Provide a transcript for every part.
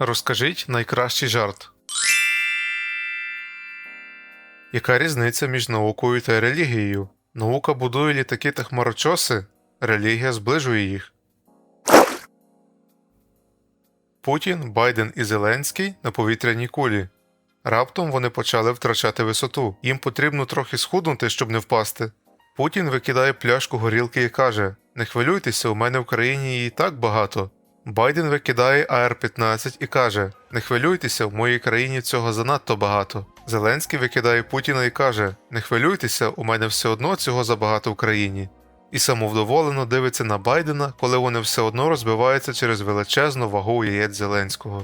Розкажіть найкращий жарт. Яка різниця між наукою та релігією? Наука будує літаки та хмарочоси, релігія зближує їх. Путін, Байден і Зеленський на повітряній кулі. Раптом вони почали втрачати висоту. Їм потрібно трохи схуднути, щоб не впасти. Путін викидає пляшку горілки і каже: Не хвилюйтеся, у мене в країні її так багато. Байден викидає АР-15 і каже: Не хвилюйтеся, в моїй країні цього занадто багато. Зеленський викидає Путіна і каже: Не хвилюйтеся, у мене все одно цього забагато в країні. І самовдоволено дивиться на Байдена, коли вони все одно розбиваються через величезну вагу яєць Зеленського.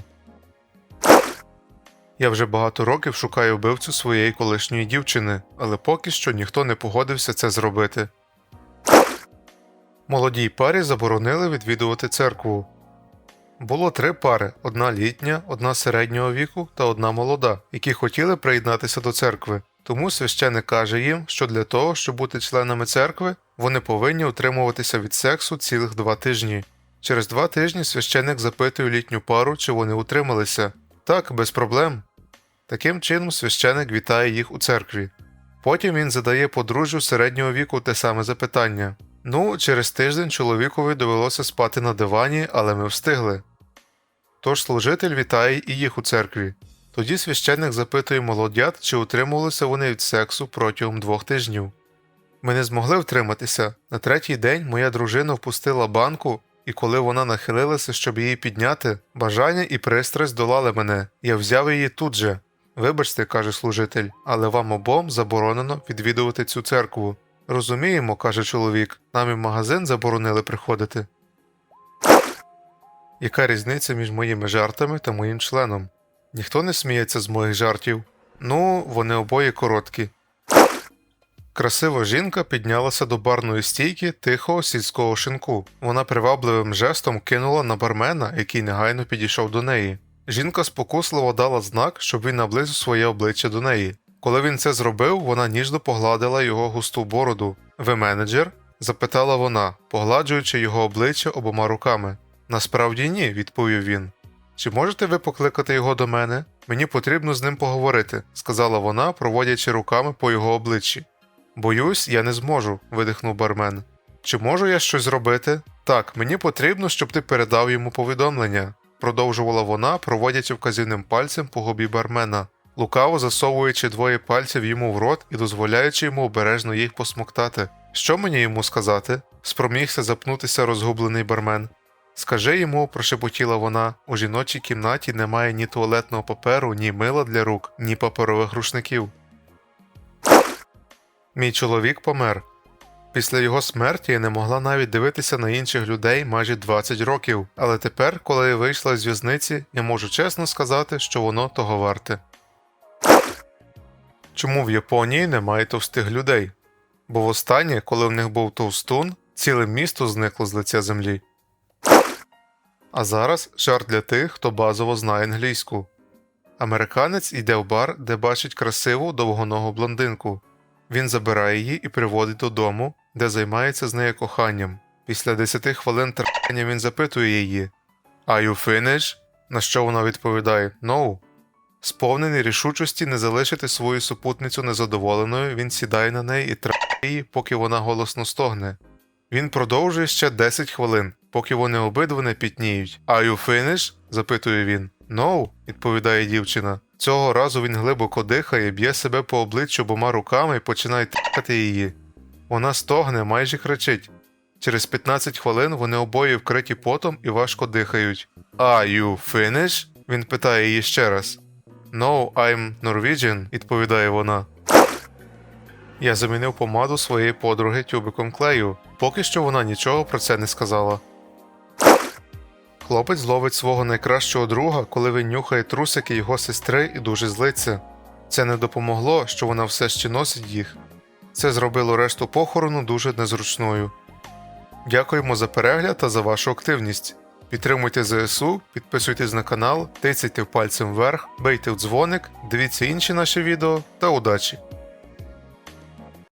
Я вже багато років шукаю вбивцю своєї колишньої дівчини, але поки що ніхто не погодився це зробити. Молодій парі заборонили відвідувати церкву. Було три пари: одна літня, одна середнього віку та одна молода, які хотіли приєднатися до церкви. Тому священик каже їм, що для того, щоб бути членами церкви, вони повинні утримуватися від сексу цілих два тижні. Через два тижні священик запитує літню пару, чи вони утрималися. Так, без проблем. Таким чином священик вітає їх у церкві. Потім він задає подружжю середнього віку те саме запитання. Ну, через тиждень чоловікові довелося спати на дивані, але ми встигли. Тож служитель вітає і їх у церкві. Тоді священник запитує молодят, чи утримувалися вони від сексу протягом двох тижнів. Ми не змогли втриматися. На третій день моя дружина впустила банку, і коли вона нахилилася, щоб її підняти, бажання і пристрасть долали мене. Я взяв її тут же. Вибачте, каже служитель, але вам обом заборонено відвідувати цю церкву. Розуміємо, каже чоловік, нам і в магазин заборонили приходити. Яка різниця між моїми жартами та моїм членом? Ніхто не сміється з моїх жартів. Ну, вони обоє короткі. Красива жінка піднялася до барної стійки тихого сільського шинку. Вона привабливим жестом кинула на бармена, який негайно підійшов до неї. Жінка спокусливо дала знак, щоб він наблизив своє обличчя до неї. Коли він це зробив, вона ніжно погладила його густу бороду. Ви менеджер? запитала вона, погладжуючи його обличчя обома руками. Насправді ні, відповів він. Чи можете ви покликати його до мене? Мені потрібно з ним поговорити, сказала вона, проводячи руками по його обличчі. Боюсь, я не зможу, видихнув бармен. Чи можу я щось зробити? Так, мені потрібно, щоб ти передав йому повідомлення, продовжувала вона, проводячи вказівним пальцем по губі бармена, лукаво засовуючи двоє пальців йому в рот і дозволяючи йому обережно їх посмоктати. Що мені йому сказати? спромігся запнутися розгублений бармен. Скажи йому, прошепотіла вона, у жіночій кімнаті немає ні туалетного паперу, ні мила для рук, ні паперових рушників. Мій чоловік помер. Після його смерті я не могла навіть дивитися на інших людей майже 20 років, але тепер, коли я вийшла з в'язниці, я можу чесно сказати, що воно того варте. Чому в Японії немає товстих людей? Бо востаннє, коли в них був товстун, ціле місто зникло з лиця землі. А зараз жарт для тих, хто базово знає англійську. Американець йде в бар, де бачить красиву довгоногу блондинку. Він забирає її і приводить додому, де займається з нею коханням. Після 10 хвилин трапання він запитує її «Are you finished?» На що вона відповідає «No». Сповнений рішучості не залишити свою супутницю незадоволеною, він сідає на неї і трапляє її, поки вона голосно стогне. Він продовжує ще 10 хвилин, поки вони обидва не пітніють. «Are you finished?» – запитує він. «No», – відповідає дівчина. Цього разу він глибоко дихає, б'є себе по обличчю обома руками і починає трахати її. Вона стогне, майже кричить. Через 15 хвилин вони обоє вкриті потом і важко дихають. «Are you finished?» – він питає її ще раз. «No, I'm Norwegian», – відповідає вона. Я замінив помаду своєї подруги тюбиком клею. Поки що вона нічого про це не сказала. Хлопець зловить свого найкращого друга, коли він нюхає трусики його сестри і дуже злиться. Це не допомогло, що вона все ще носить їх. Це зробило решту похорону дуже незручною. Дякуємо за перегляд та за вашу активність. Підтримуйте ЗСУ, підписуйтесь на канал, тицяйте пальцем вверх, бийте в дзвоник, дивіться інші наші відео та удачі!